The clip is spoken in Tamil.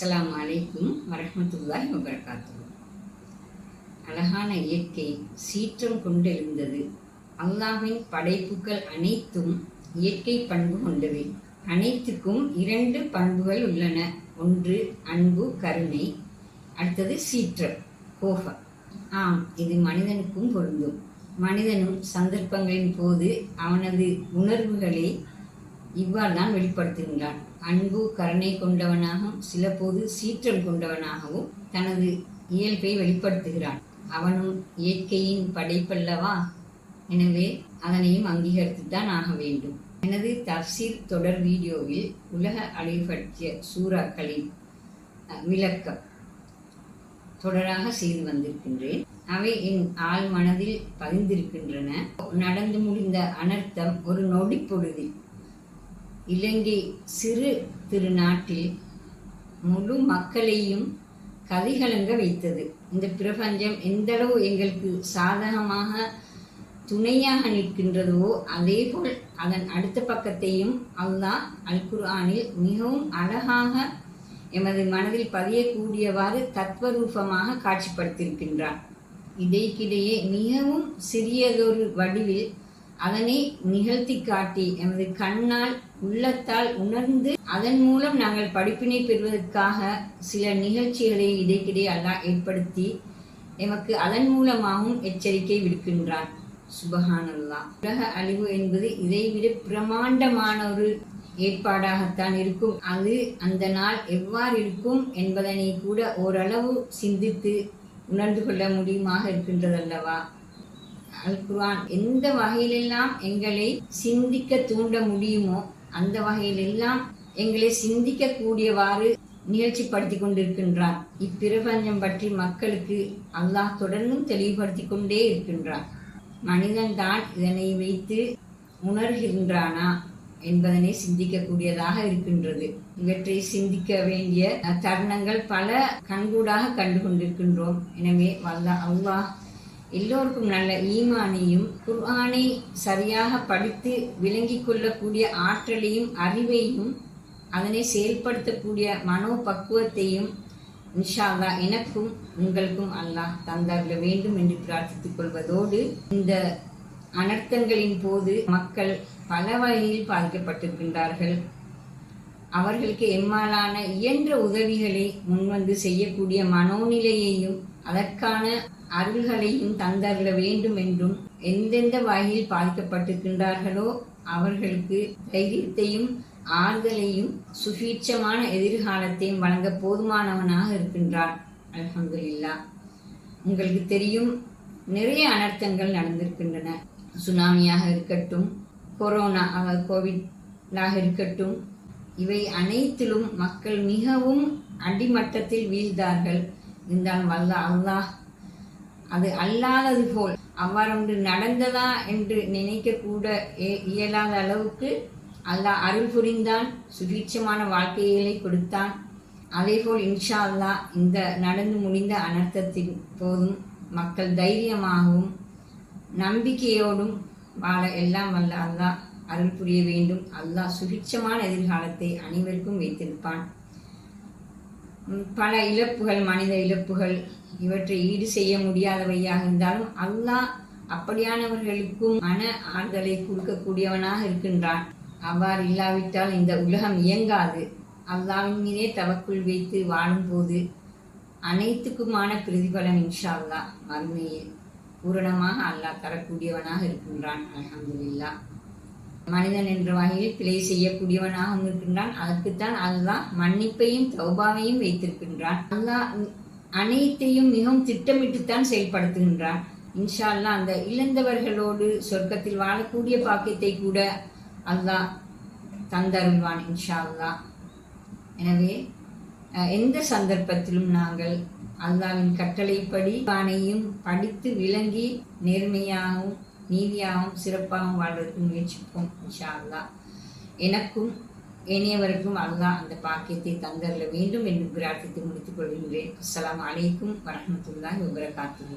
அஸ்லாம் அலைக்கும் வரமத்துல்லாய் வபரகாத்துஹு. அழகான இயற்கை சீற்றம் கொண்டிருந்தது அல்லாஹின் படைப்புகள் அனைத்தும் இயற்கை பண்பு கொண்டவை. அனைத்துக்கும் இரண்டு பண்புகள் உள்ளன. ஒன்று அன்பு கருணை. அடுத்தது சீற்றம் கோபம். ஆம் இது மனிதனுக்கும் பொருந்தும். மனிதனும் சந்தர்ப்பங்களின் போது அவனது உணர்வுகளை இவ்வாறு தான் வெளிப்படுத்துகின்றான். அன்பு கருணை கொண்டவனாகவும் சில போது சீற்றம் கொண்டவனாகவும் தனது இயல்பை வெளிப்படுத்துகிறான். அவனும் இயற்கையின் படைப்பல்லவா? எனவே அதனையும் அங்கீகரித்துத்தான் ஆக வேண்டும். எனது தப்சீர் தொடர் வீடியோவில் உலக அழிவு பற்றிய சூறாக்களின் அஹ், விளக்கம் தொடராக செய்து வந்திருக்கின்றேன். அவை என் ஆழ் மனதில் பதிந்திருக்கின்றன. நடந்து முடிந்த அனர்த்தம் ஒரு நொடி பொழுதில் இலங்கை சிறு திருநாட்டில் முழு மக்களையும் கதிகலங்க வைத்தது. இந்த பிரபஞ்சம் எந்தளவு எங்களுக்கு சாதகமாக துணையாக நிற்கின்றதோ அதேபோல் அதன் அடுத்த பக்கத்தையும் அல்லாஹ் அல் குர்ஆனில் மிகவும் அழகாக எமது மனதில் பதியக்கூடியவாறு தத்வரூபமாக காட்சிப்படுத்தியிருக்கின்றார். இதைக்கிடையே மிகவும் சிறியதொரு வடிவில் அதனை நிகழ்த்தி காட்டி எமது கண்ணால் உள்ளத்தால் உணர்ந்து அதன் மூலம் நாங்கள் படிப்பினை பெறுவதற்காக சில நிகழ்ச்சிகளை இடைக்கிடையே அல்லாஹ் ஏற்படுத்தி எமக்கு அதன் மூலமாகவும் எச்சரிக்கை விடுக்கின்றான். சுபஹானல்லாஹ் உலக அழிவு என்பது இதைவிட பிரமாண்டமான ஒரு ஏற்பாடாகத்தான் இருக்கும். அது அந்த நாள் எவ்வாறு இருக்கும் என்பதனை கூட ஓரளவு சிந்தித்து உணர்ந்து கொள்ள முடியுமாக இருக்கின்றதல்லவா? அல் குர்ஆன் எந்த வகையிலெல்லாம் எங்களை சிந்திக்க தூண்ட முடியுமோ அந்த வகையிலெல்லாம் எங்களை சிந்திக்க கூடியவாறு நிகழ்ச்சிப்படுத்தி கொண்டிருக்கின்றான் இப்பிரபஞ்சம் பற்றி மக்களுக்கு அல்லாஹ் தொடர்ந்தும் தெளிவுபடுத்தி கொண்டே இருக்கின்றான் மனிதன்தான் இதனை வைத்து உணர்கின்றானா என்பதனை சிந்திக்கக்கூடியதாக இருக்கின்றது. இவற்றை சிந்திக்க வேண்டிய அஹ், தருணங்கள் பல கண்கூடாக கண்டு கொண்டிருக்கின்றோம் எனவே வல்ல அல்லாஹ் எல்லோருக்கும் நல்ல ஈமானையும் குர்ஆனை சரியாக படித்து விளங்கிக் கொள்ளக்கூடிய ஆற்றலையும் அறிவையும் அதனை செயல்படுத்தக்கூடிய மனோபக்குவத்தையும் நிஷாதா எனக்கும் உங்களுக்கும் அல்லாஹ் தந்தார்கள வேண்டும் என்று பிரார்த்தித்துக் கொள்வதோடு இந்த அனர்த்தங்களின் போது மக்கள் பல வகையில் பாதிக்கப்பட்டிருக்கின்றார்கள். அவர்களுக்கு எம்மாலான இயன்ற உதவிகளை முன்வந்து செய்யக்கூடிய மனோநிலையையும் அதற்கான அருள்களையும் தந்தருள வேண்டும் என்றும் எந்தெந்த வகையில் பாதிக்கப்பட்டிருக்கின்றார்களோ அவர்களுக்கு தைரியத்தையும் ஆறுதலையும் சுபீட்சமான எதிர்காலத்தையும் வழங்க போதுமானவனாக இருக்கின்றான். இல்லா உங்களுக்கு தெரியும் நிறைய அனர்த்தங்கள் நடந்திருக்கின்றன. சுனாமியாக இருக்கட்டும் கொரோனா கோவிடாக இருக்கட்டும் இவை அனைத்திலும் மக்கள் மிகவும் அடிமட்டத்தில் வீழ்ந்தார்கள். இருந்தால் வல்ல அல்லாஹ் அது அல்லாதது போல் அவ்வாறொன்று நடந்ததா என்று நினைக்க கூட இயலாத அளவுக்கு அல்லாஹ் அருள் புரிந்தான் சுபீட்சமான வாழ்க்கைகளை கொடுத்தான். அதேபோல் இன்ஷா அல்லாஹ் இந்த நடந்து முடிந்த அனர்த்தத்தின் போதும் மக்கள் தைரியமாகவும் நம்பிக்கையோடும் வாழ எல்லாம் வல்ல அல்லாஹ் அருள் புரிய வேண்டும். அல்லாஹ் சுபிட்சமான எதிர்காலத்தை அனைவருக்கும் வைத்திருப்பான். பல இழப்புகள் மனித இழப்புகள் இவற்றை ஈடு செய்ய முடியாதவையாக இருந்தாலும் அல்லாஹ் அப்படியானவர்களுக்கும் மன ஆறுதலை கொடுக்கக்கூடியவனாக இருக்கின்றான். அவ்வாறு இல்லாவிட்டால் இந்த உலகம் இயங்காது. அல்லாவின் மீதே தவக்குள் வைத்து வாழும்போது அனைத்துக்குமான பிரதிபலன் இன்ஷா அல்லாஹ் மறுமையில் பூரணமாக அல்லாஹ் தரக்கூடியவனாக இருக்கின்றான். அலமதுல்லா மனிதன் என்ற வகையில் பிழை செய்யக்கூடியவனாகவும் இருக்கின்றான் அதற்குத்தான் அல்லாஹ் மன்னிப்பையும் தௌபாவையும் வைத்திருக்கின்றான். அல்லாஹ் அனைத்தையும் மிகவும் திட்டமிட்டுத்தான் செயல்படுத்துகின்றான். இன்ஷா அல்லாஹ் அந்த இழந்தவர்களோடு சொர்க்கத்தில் வாழக்கூடிய பாக்கியத்தை கூட அல்லாஹ் தந்தருள்வான் இன்ஷா அல்லாஹ் எனவே அஹ், எந்த சந்தர்ப்பத்திலும் நாங்கள் அல்லாவின் கட்டளைப்படி வானையும் படித்து விளங்கி நேர்மையாகவும் நீதியாகவும் சிறப்பாகவும் வாழ்வதற்கு முயற்சிப்போம் இன்ஷா அல்லாஹ் எனக்கும் இனியவருக்கும் அல்லாஹ் அந்த பாக்கியத்தை தந்தரல வேண்டும் என்று பிரார்த்தித்து முடித்துக் கொள்கின்றேன். அஸ்லாம் அலைக்கும் வரமத்துல்லாஹ் வபரகாத்துஹு.